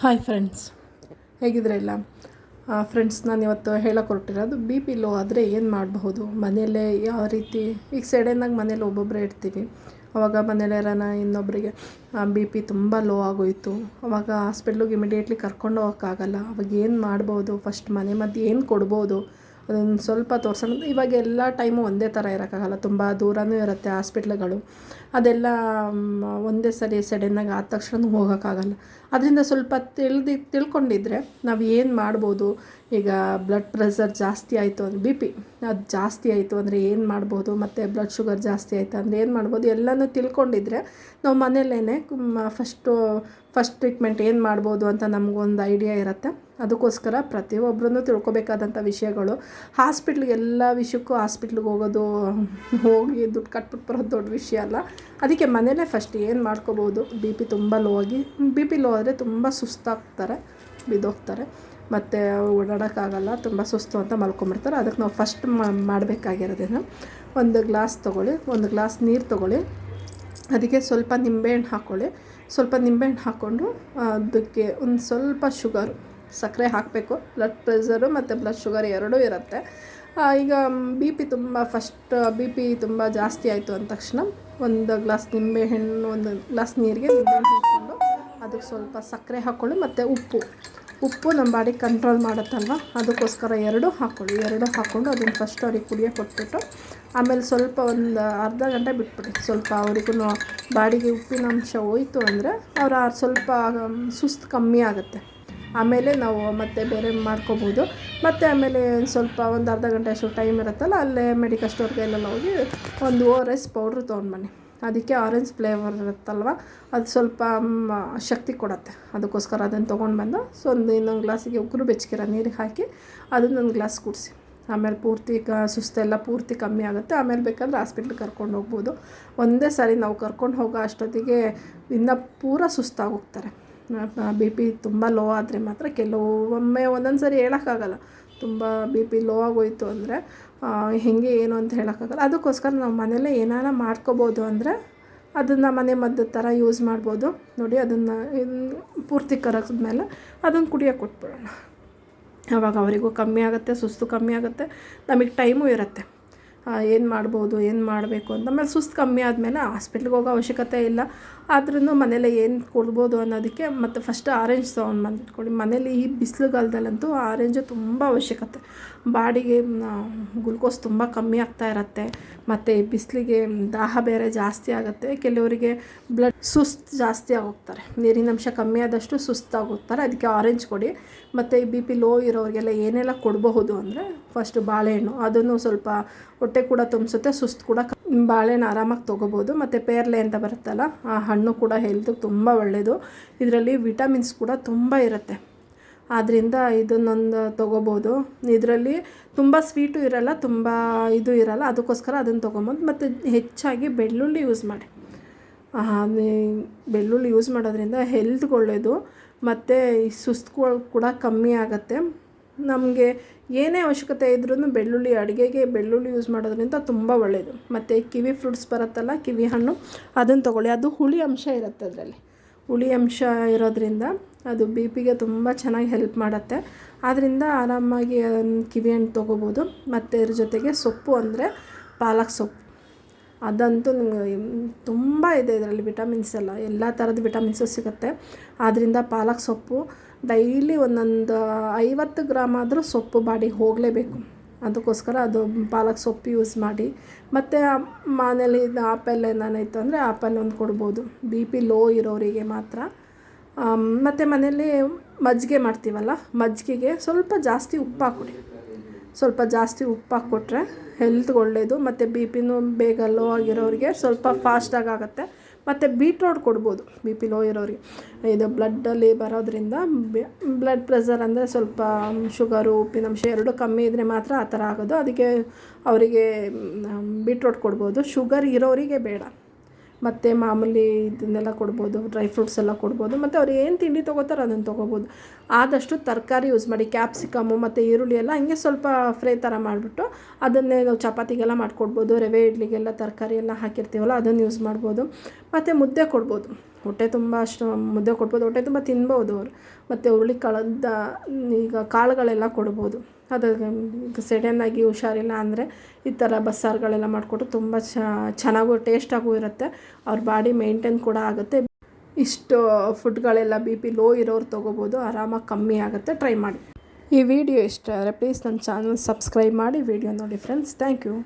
Hi friends ಹೇಗಿದ್ರೆ ಇಲ್ಲ friends ನಾನು ಇವತ್ತು ಹೇಳಕ್ಕೆ ಹೊರಟಿರೋದು ಬಿ ಪಿ ಲೋ ಆದರೆ ಏನು ಮಾಡಬಹುದು? ಮನೆಯಲ್ಲೇ ಯಾವ ರೀತಿ, ಈಗ ಸಡನ್ನಾಗಿ ಮನೇಲಿ ಒಬ್ಬೊಬ್ಬರೇ ಇರ್ತೀವಿ. ಅವಾಗ ಮನೇಲಿ ಯಾರಾನ ಇನ್ನೊಬ್ಬರಿಗೆ ಬಿ ಪಿ ತುಂಬ ಲೋ ಆಗೋಯಿತು. ಅವಾಗ ಹಾಸ್ಪಿಟ್ಲಿಗೆ ಇಮಿಡಿಯೇಟ್ಲಿ ಕರ್ಕೊಂಡು ಹೋಗೋಕ್ಕಾಗಲ್ಲ. ಅವಾಗ ಏನು ಮಾಡ್ಬೋದು ಫಸ್ಟ್ ಮನೆ ಮದ್ದು ಏನು ಕೊಡ್ಬೋದು? ಅದೊಂದು ಸ್ವಲ್ಪ ತೋರ್ಸೋಣ. ಇವಾಗ ಎಲ್ಲ ಟೈಮು ಒಂದೇ ಥರ ಇರೋಕ್ಕಾಗಲ್ಲ. ತುಂಬ ದೂರನೂ ಇರುತ್ತೆ ಹಾಸ್ಪಿಟ್ಲ್ಗಳು ಅದೆಲ್ಲ ಒಂದೇ ಸರಿ ಸಡನ್ನಾಗಿ ಆದ ತಕ್ಷಣ ಹೋಗೋಕ್ಕಾಗಲ್ಲ. ಅದರಿಂದ ಸ್ವಲ್ಪ ತಿಳಿದು, ತಿಳ್ಕೊಂಡಿದ್ರೆ ನಾವು ಏನು ಮಾಡ್ಬೋದು? ಈಗ ಬ್ಲಡ್ ಪ್ರೆಷರ್ ಜಾಸ್ತಿ ಆಯಿತು ಅಂದರೆ ಬಿ ಪಿ ಅದು ಜಾಸ್ತಿ ಆಯಿತು ಅಂದರೆ ಏನು ಮಾಡ್ಬೋದು? ಮತ್ತು ಬ್ಲಡ್ ಶುಗರ್ ಜಾಸ್ತಿ ಆಯಿತು ಅಂದರೆ ಏನು ಮಾಡ್ಬೋದು? ಎಲ್ಲನೂ ತಿಳ್ಕೊಂಡಿದ್ರೆ ನಾವು ಮನೆಯಲ್ಲೇ ಫಸ್ಟು ಫಸ್ಟ್ ಟ್ರೀಟ್ಮೆಂಟ್ ಏನು ಮಾಡ್ಬೋದು ಅಂತ ನಮಗೊಂದು ಐಡಿಯಾ ಇರುತ್ತೆ. ಅದಕ್ಕೋಸ್ಕರ ಪ್ರತಿಯೊಬ್ಬರೂ ತಿಳ್ಕೊಬೇಕಾದಂಥ ವಿಷಯಗಳು. ಹಾಸ್ಪಿಟ್ಲಿಗೆ ಎಲ್ಲ ವಿಷಯಕ್ಕೂ ಹಾಸ್ಪಿಟ್ಲಿಗೆ ಹೋಗೋದು, ಹೋಗಿ ದುಡ್ಡು ಕಟ್ಬಿಟ್ಟು ಬರೋದು ದೊಡ್ಡ ವಿಷಯ ಅಲ್ಲ. ಅದಕ್ಕೆ ಮನೇಲೇ ಫಸ್ಟ್ ಏನು ಮಾಡ್ಕೋಬೋದು? ಬಿ ಪಿ ತುಂಬ ಲೋ ಆಗಿ ಬಿ ಪಿ ಲೋ ಆದರೆ ತುಂಬ ಸುಸ್ತಾಗ್ತಾರೆ, ಬಿದ್ದೋಗ್ತಾರೆ. ಮತ್ತು ಓಡಾಡೋಕ್ಕಾಗಲ್ಲ, ತುಂಬ ಸುಸ್ತು ಅಂತ ಮಲ್ಕೊಂಬಿಡ್ತಾರೆ ಅದಕ್ಕೆ ನಾವು ಫಸ್ಟ್ ಮಾಡಬೇಕಾಗಿರೋದೇನು, ಒಂದು ಗ್ಲಾಸ್ ತೊಗೊಳ್ಳಿ, ಒಂದು ಗ್ಲಾಸ್ ನೀರು ತೊಗೊಳ್ಳಿ, ಅದಕ್ಕೆ ಸ್ವಲ್ಪ ನಿಂಬೆಹಣ್ಣು ಹಾಕ್ಕೊಳ್ಳಿ ಸ್ವಲ್ಪ ನಿಂಬೆಹಣ್ಣು ಹಾಕ್ಕೊಂಡು, ಅದಕ್ಕೆ ಒಂದು ಸ್ವಲ್ಪ ಶುಗರು ಸಕ್ಕರೆ ಹಾಕಬೇಕು. ಬ್ಲಡ್ ಪ್ರೆಷರು ಮತ್ತು ಬ್ಲಡ್ ಶುಗರ್ ಎರಡೂ ಇರುತ್ತೆ. ಈಗ ಬಿ ಪಿ ತುಂಬ ಫಸ್ಟ್ ಬಿ ಪಿ ತುಂಬ ಜಾಸ್ತಿ ಆಯಿತು ಅಂದ ತಕ್ಷಣ, ಒಂದು ಗ್ಲಾಸ್ ನಿಂಬೆಹಣ್ಣು, ಒಂದು ಗ್ಲಾಸ್ ನೀರಿಗೆ ನಿಂಬೆಹಣ್ಣು ಹಾಕ್ಕೊಂಡು, ಅದಕ್ಕೆ ಸ್ವಲ್ಪ ಸಕ್ಕರೆ ಹಾಕ್ಕೊಳ್ಳಿ, ಮತ್ತು ಉಪ್ಪು. ಉಪ್ಪು ನಮ್ಮ ಬಾಡಿಗೆ ಕಂಟ್ರೋಲ್ ಮಾಡುತ್ತಲ್ವ? ಅದಕ್ಕೋಸ್ಕರ ಎರಡು ಹಾಕ್ಕೊಳ್ಳಿ. ಎರಡು ಹಾಕ್ಕೊಂಡು ಅದನ್ನು ಫಸ್ಟ್ ಅವ್ರಿಗೆ ಕುಡಿಯೋಕೆ ಕೊಟ್ಬಿಟ್ಟು, ಆಮೇಲೆ ಸ್ವಲ್ಪ ಒಂದು ಅರ್ಧ ಗಂಟೆ ಬಿಟ್ಬಿಡಿ. ಸ್ವಲ್ಪ ಅವರಿಗೂ ಬಾಡಿಗೆ ಉಪ್ಪಿನ ಅಂಶ ಹೋಯ್ತು ಅಂದರೆ ಆರು ಸ್ವಲ್ಪ ಸುಸ್ತು ಕಮ್ಮಿ ಆಗುತ್ತೆ. ಆಮೇಲೆ ನಾವು ಮತ್ತೆ ಬೇರೆ ಮಾಡ್ಕೋಬೋದು. ಮತ್ತು ಆಮೇಲೆ ಸ್ವಲ್ಪ ಒಂದು ಅರ್ಧ ಗಂಟೆ ಅಷ್ಟು ಟೈಮ್ ಇರುತ್ತಲ್ಲ, ಅಲ್ಲೇ ಮೆಡಿಕಲ್ ಸ್ಟೋರ್ಗೆಲ್ಲ ಹೋಗಿ ಒಂದು ಓ ಆರ್ ಎಸ್ ಪೌಡ್ರ್ ತೊಗೊಂಡ್ಬನ್ನಿ ಅದಕ್ಕೆ ಆರೆಂಜ್ ಫ್ಲೇವರ್ ಇರುತ್ತಲ್ವ? ಅದು ಸ್ವಲ್ಪ ಶಕ್ತಿ ಕೊಡುತ್ತೆ. ಅದಕ್ಕೋಸ್ಕರ ಅದನ್ನು ತೊಗೊಂಡು ಬಂದು ಸೊ ಒಂದು ಇನ್ನೊಂದು ಗ್ಲಾಸಿಗೆ ಉಗುರು ಬೆಚ್ಚಗಿರೋ ನೀರಿಗೆ ಹಾಕಿ ಅದನ್ನ ಒಂದು ಗ್ಲಾಸ್ ಕುಡಿಸಿ. ಆಮೇಲೆ ಪೂರ್ತಿ ಕ ಸುಸ್ತೆಲ್ಲ ಪೂರ್ತಿ ಕಮ್ಮಿ ಆಗುತ್ತೆ. ಆಮೇಲೆ ಬೇಕಾದ್ರೆ ಹಾಸ್ಪಿಟ್ಲಿಗೆ ಕರ್ಕೊಂಡು ಹೋಗ್ಬೋದು. ಒಂದೇ ಸಾರಿ ನಾವು ಕರ್ಕೊಂಡು ಹೋಗೋ ಅಷ್ಟೊತ್ತಿಗೆ ಇನ್ನು ಪೂರ ಸುಸ್ತಾಗೋಗ್ತಾರೆ. ಬಿ ಪಿ ತುಂಬ ಲೋ ಆದರೆ ಮಾತ್ರ ಕೆಲವೊಮ್ಮೆ ಒಂದೊಂದು ಸಾರಿ ಹೇಳೋಕ್ಕಾಗಲ್ಲ. ತುಂಬ ಬಿ ಪಿ ಲೋ ಆಗೋಯ್ತು ಅಂದರೆ ಹೇಗೆ ಏನು ಅಂತ ಹೇಳೋಕ್ಕಾಗಲ್ಲ. ಅದಕ್ಕೋಸ್ಕರ ನಾವು ಮನೆಯಲ್ಲೇ ಏನಾರ ಮಾಡ್ಕೋಬೋದು ಅಂದರೆ ಅದನ್ನು ಮನೆ ಮದ್ದು ಥರ ಯೂಸ್ ಮಾಡ್ಬೋದು. ನೋಡಿ, ಅದನ್ನು ಪೂರ್ತಿ ಕರಗಿದ್ಮೇಲೆ ಅದನ್ನು ಕುಡಿಯೋಕೆ ಕೊಟ್ಬಿಡೋಣ. ಅವಾಗ ಅವರಿಗೂ ಕಮ್ಮಿ ಆಗುತ್ತೆ, ಸುಸ್ತು ಕಮ್ಮಿ ಆಗುತ್ತೆ. ನಮಗೆ ಟೈಮು ಇರುತ್ತೆ. ಏನು ಮಾಡ್ಬೋದು, ಏನು ಮಾಡಬೇಕು ಅಂತ. ಆಮೇಲೆ ಸುಸ್ತು ಕಮ್ಮಿ ಆದಮೇಲೆ ಹಾಸ್ಪಿಟ್ಲಿಗೆ ಹೋಗೋ ಅವಶ್ಯಕತೆ ಇಲ್ಲ. ಆದ್ರೂ ಮನೇಲೆ ಏನು ಕೊಡ್ಬೋದು ಅನ್ನೋದಕ್ಕೆ ಮತ್ತು ಫಸ್ಟ್ ಆರೆಂಜ್ ತೊಗೊಂಡು ಬಂದಿಟ್ಕೊಳ್ಳಿ ಮನೇಲಿ ಈ ಬಿಸಿಲುಗಾಲದಲ್ಲಂತೂ ಆರೆಂಜು ತುಂಬ ಅವಶ್ಯಕತೆ. ಬಾಡಿಗೆ ಗ್ಲುಕೋಸ್ ತುಂಬ ಕಮ್ಮಿ ಆಗ್ತಾ ಇರುತ್ತೆ. ಮತ್ತು ಬಿಸಿಲಿಗೆ ದಾಹ ಬೇರೆ ಜಾಸ್ತಿ ಆಗುತ್ತೆ. ಕೆಲವರಿಗೆ ಬ್ಲಡ್ ಸುಸ್ತು ಜಾಸ್ತಿ ಆಗೋಗ್ತಾರೆ. ನೀರಿನಂಶ ಕಮ್ಮಿ ಆದಷ್ಟು ಸುಸ್ತಾಗೋಗ್ತಾರೆ ಅದಕ್ಕೆ ಆರೆಂಜ್ ಕೊಡಿ. ಮತ್ತು ಬಿ ಪಿ ಲೋ ಇರೋರಿಗೆಲ್ಲ ಏನೆಲ್ಲ ಕೊಡಬಹುದು ಅಂದರೆ ಫಸ್ಟ್ ಬಾಳೆಹಣ್ಣು. ಅದನ್ನು ಸ್ವಲ್ಪ ಹೊಟ್ಟೆ ಕೂಡ ತುಂಬಿಸುತ್ತೆ, ಸುಸ್ತು ಕೂಡ ಬಾಳೆಹಣ್ಣು ಆರಾಮಾಗಿ ತೊಗೋಬೋದು ಮತ್ತು ಪೇರ್ಲೆ ಅಂತ ಬರುತ್ತಲ್ಲ, ಆ ಹಣ್ಣು ಕೂಡ ಹೆಲ್ತಿಗೆ ತುಂಬ ಒಳ್ಳೆಯದು ಇದರಲ್ಲಿ ವಿಟಮಿನ್ಸ್ ಕೂಡ ತುಂಬ ಇರುತ್ತೆ. ಆದ್ದರಿಂದ ಇದನ್ನೊಂದು ತೊಗೋಬೋದು ಇದರಲ್ಲಿ ತುಂಬ ಸ್ವೀಟು ಇರಲ್ಲ, ತುಂಬ ಇದು ಇರಲ್ಲ, ಅದಕ್ಕೋಸ್ಕರ ಅದನ್ನು ತೊಗೊಬೋದು ಮತ್ತು ಹೆಚ್ಚಾಗಿ ಬೆಳ್ಳುಳ್ಳಿ ಯೂಸ್ ಮಾಡಿ. ಬೆಳ್ಳುಳ್ಳಿ ಯೂಸ್ ಮಾಡೋದ್ರಿಂದ ಹೆಲ್ತ್ಗೆ ಒಳ್ಳೆಯದು ಮತ್ತು ಈ ಸುಸ್ತುಗಳು ಕೂಡ ಕಮ್ಮಿ ಆಗುತ್ತೆ. ನಮಗೆ ಏನೇ ಅವಶ್ಯಕತೆ ಇದ್ರೂ ಬೆಳ್ಳುಳ್ಳಿ, ಅಡುಗೆಗೆ ಬೆಳ್ಳುಳ್ಳಿ ಯೂಸ್ ಮಾಡೋದ್ರಿಂದ ತುಂಬ ಒಳ್ಳೆಯದು ಮತ್ತು ಕಿವಿ ಫ್ರೂಟ್ಸ್ ಬರುತ್ತಲ್ಲ, ಕಿವಿ ಹಣ್ಣು, ಅದನ್ನು ತೊಗೊಳ್ಳಿ. ಅದು ಹುಳಿ ಅಂಶ ಇರುತ್ತೆ ಅದರಲ್ಲಿ. ಹುಳಿ ಅಂಶ ಇರೋದ್ರಿಂದ ಅದು ಬಿ ಪಿಗೆ ತುಂಬ ಚೆನ್ನಾಗಿ ಹೆಲ್ಪ್ ಮಾಡುತ್ತೆ. ಆದ್ದರಿಂದ ಆರಾಮಾಗಿ ಕಿವಿಹಣ್ಣು ಕಿವಿ ಹಣ್ಣು ತೊಗೋಬೋದು. ಮತ್ತು ಇದ್ರ ಜೊತೆಗೆ ಸೊಪ್ಪು ಅಂದರೆ ಪಾಲಕ್ ಸೊಪ್ಪು. ಅದಂತೂ ತುಂಬ ಇದೆ ಇದರಲ್ಲಿ ವಿಟಮಿನ್ಸ್ ಎಲ್ಲ. ಎಲ್ಲ ಥರದ ವಿಟಮಿನ್ಸು ಸಿಗುತ್ತೆ. ಆದ್ದರಿಂದ ಪಾಲಕ್ ಸೊಪ್ಪು ಡೈಲಿ ಒಂದೊಂದು ಐವತ್ತು ಗ್ರಾಮ್ ಆದರೂ ಸೊಪ್ಪು ಬಾಡಿಗೆ ಹೋಗಲೇಬೇಕು. ಅದಕ್ಕೋಸ್ಕರ ಅದು ಪಾಲಕ್ ಸೊಪ್ಪು ಯೂಸ್ ಮಾಡಿ. ಮತ್ತು ಮನೇಲಿ ಇದು ಆಪಲ್ ಇತ್ತು ಅಂದರೆ ಆಪಲ್ ಒಂದು ಕೊಡ್ಬೋದು. ಬಿ ಪಿ ಲೋ ಇರೋರಿಗೆ ಮಾತ್ರ. ಮತ್ತು ಮನೇಲಿ ಮಜ್ಜಿಗೆ ಮಾಡ್ತೀವಲ್ಲ, ಮಜ್ಜಿಗೆಗೆ ಸ್ವಲ್ಪ ಜಾಸ್ತಿ ಉಪ್ಪು ಹಾಕ್ಕೊಡಿ. ಸ್ವಲ್ಪ ಜಾಸ್ತಿ ಉಪ್ಪು ಹಾಕ್ಕೊಟ್ರೆ ಹೆಲ್ತ್ಗೆ ಒಳ್ಳೆಯದು ಮತ್ತು ಬಿ ಪಿನೂ ಬೇಗ ಲೋ ಆಗಿರೋರಿಗೆ ಸ್ವಲ್ಪ ಫಾಸ್ಟಾಗಿ ಆಗುತ್ತೆ. ಮತ್ತು ಬೀಟ್ರೋಟ್ ಕೊಡ್ಬೋದು ಬಿ ಪಿ ಲೋ ಇರೋರಿಗೆ ಇದು ಬ್ಲಡ್ಡಲ್ಲಿ ಬರೋದ್ರಿಂದ ಬ್ಲಡ್ ಪ್ರೆಷರ್ ಅಂದರೆ ಸ್ವಲ್ಪ ಶುಗರು, ಉಪ್ಪಿನಂಶ ಎರಡು ಕಮ್ಮಿ ಇದ್ದರೆ ಮಾತ್ರ ಆ ಥರ ಆಗೋದು. ಅದಕ್ಕೆ ಅವರಿಗೆ ಬೀಟ್ರೋಟ್ ಕೊಡ್ಬೋದು. ಶುಗರ್ ಇರೋರಿಗೆ ಬೇಡ. ಮತ್ತು ಮಾಮೂಲಿ ಇದನ್ನೆಲ್ಲ ಕೊಡ್ಬೋದು ಡ್ರೈ ಫ್ರೂಟ್ಸ್ ಎಲ್ಲ ಕೊಡ್ಬೋದು, ಮತ್ತು ಅವ್ರು ಏನು ತಿಂಡಿ ತೊಗೋತಾರೋ ಅದನ್ನು ತೊಗೋಬೋದು. ಆದಷ್ಟು ತರಕಾರಿ ಯೂಸ್ ಮಾಡಿ ಕ್ಯಾಪ್ಸಿಕಮ್ಮು ಮತ್ತು ಈರುಳ್ಳಿ ಎಲ್ಲ ಹಂಗೆ ಸ್ವಲ್ಪ ಫ್ರೈ ಥರ ಮಾಡಿಬಿಟ್ಟು ಅದನ್ನೇ ನಾವು ಚಪಾತಿಗೆಲ್ಲ ಮಾಡಿಕೊಡ್ಬೋದು, ರವೆ ಇಡ್ಲಿಗೆಲ್ಲ ತರಕಾರಿ ಎಲ್ಲ ಹಾಕಿರ್ತೀವಲ್ಲ ಅದನ್ನು ಯೂಸ್ ಮಾಡ್ಬೋದು. ಮತ್ತು ಮುದ್ದೆ ಕೊಡ್ಬೋದು. ಹೊಟ್ಟೆ ತುಂಬ ಅಷ್ಟು ಮುದ್ದೆ ಕೊಡ್ಬೋದು, ಹೊಟ್ಟೆ ತುಂಬ ತಿನ್ಬೋದು ಅವರು. ಮತ್ತು ಹುರುಳಿಕಾಳದ್ದು ಈಗ ಕಾಳುಗಳೆಲ್ಲ ಕೊಡ್ಬೋದು. ಅದು ಸಡನ್ನಾಗಿ ಹುಷಾರಿಲ್ಲ ಅಂದರೆ ಈ ಥರ ಬಸ್ಸಾರುಗಳೆಲ್ಲ ಮಾಡಿಕೊಟ್ಟು ತುಂಬ ಚೆನ್ನಾಗೂ ಟೇಸ್ಟಾಗೂ ಇರುತ್ತೆ. ಅವ್ರ ಬಾಡಿ ಮೇಂಟೈನ್ ಕೂಡ ಆಗುತ್ತೆ. ಇಷ್ಟು ಫುಡ್ಗಳೆಲ್ಲ ಬಿ ಪಿ ಲೋ ಇರೋರು ತೊಗೋಬೋದು, ಆರಾಮಾಗಿ ಕಮ್ಮಿ ಆಗುತ್ತೆ, ಟ್ರೈ ಮಾಡಿ. ಈ ವಿಡಿಯೋ ಇಷ್ಟ ಆದರೆ ಪ್ಲೀಸ್ ನನ್ನ ಚಾನಲ್ ಸಬ್ಸ್ಕ್ರೈಬ್ ಮಾಡಿ, ವಿಡಿಯೋ ನೋಡಿ ಫ್ರೆಂಡ್ಸ್ ಥ್ಯಾಂಕ್ ಯು